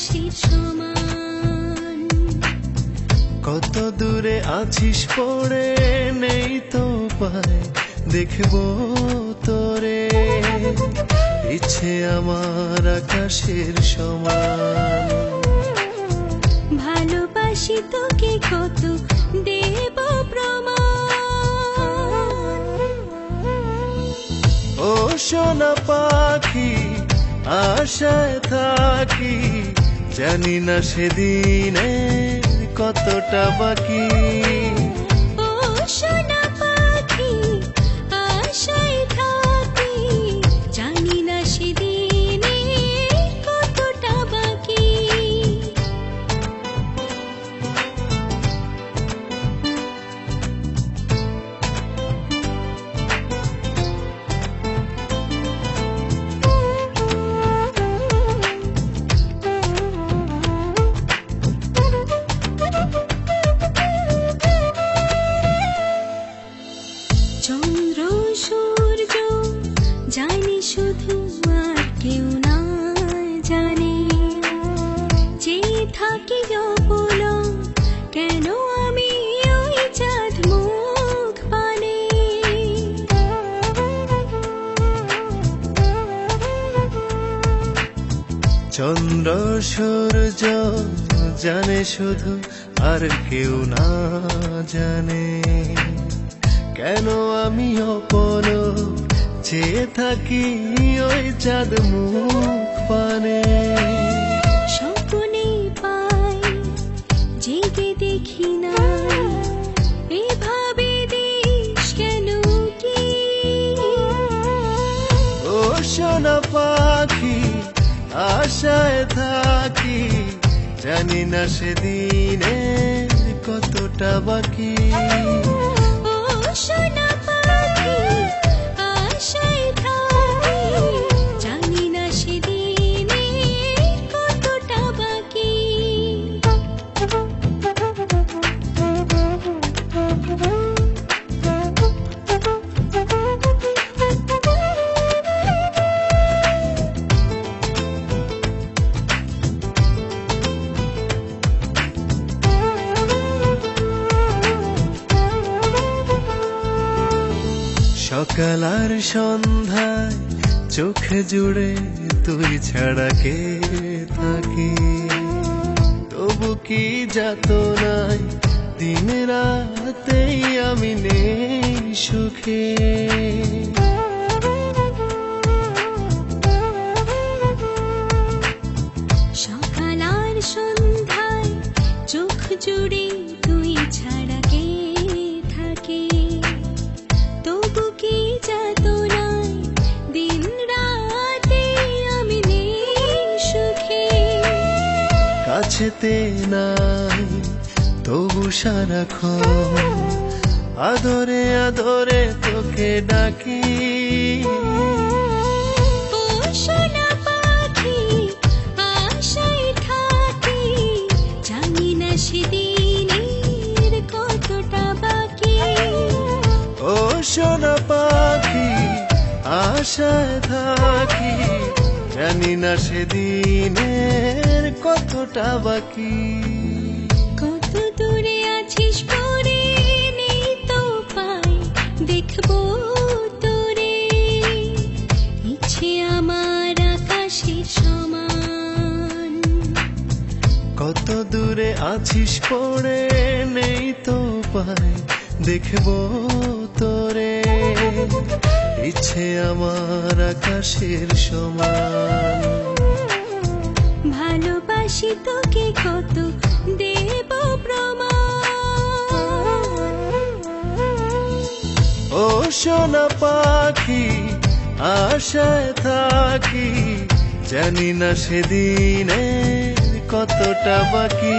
খুশির সমান। কত দূরে আছিস পড়ে নেই তো পায়। দেখব তোরে। ইচ্ছে আমার আকাশের সমান। ভালোবাসি তোকে কত দেব প্রমাণ। ও সোনা পাখি আশায় থাকি। জানি না সেদিনে কতটা বাকি। চন্দ্র সূর্য জানে শুধু আর কেউ না জানে। কেন আমি অপর চেয়ে থাকি ওই চাঁদ মুখ পানে পাই জেগে দেখি না। এভাবে কেন কি? ও সোনা আশায় থাকি জানি না সেদিনের কতটা বাকি। সকাল আর সন্ধ্যায় চোখ জুড়ে তুই ছাড়া কে থাকে? তবু কি যাত নাই দিন রাতেই আমি নেই সুখে? কাছেতে নাই তবু সারাক্ষণ আদরে আদরে তোকে ডাকি। সোনা পাখি আশায় থাকি জানি না সেদিনের কতটা বাকি? কত দূরে আছিস পরে নেই তো পাই দেখব তোরে। ইচ্ছে আমার আকাশের সমান। কত দূরে আছিস পড়ে নেই তো পাই দেখব তোরে। ইচ্ছে আমার আকাশের সমান। তোকে কত দেব প্রমাণ। ও সোনা পাখি আশায় থাকি জানি না সেদিনে কতটা বাকি।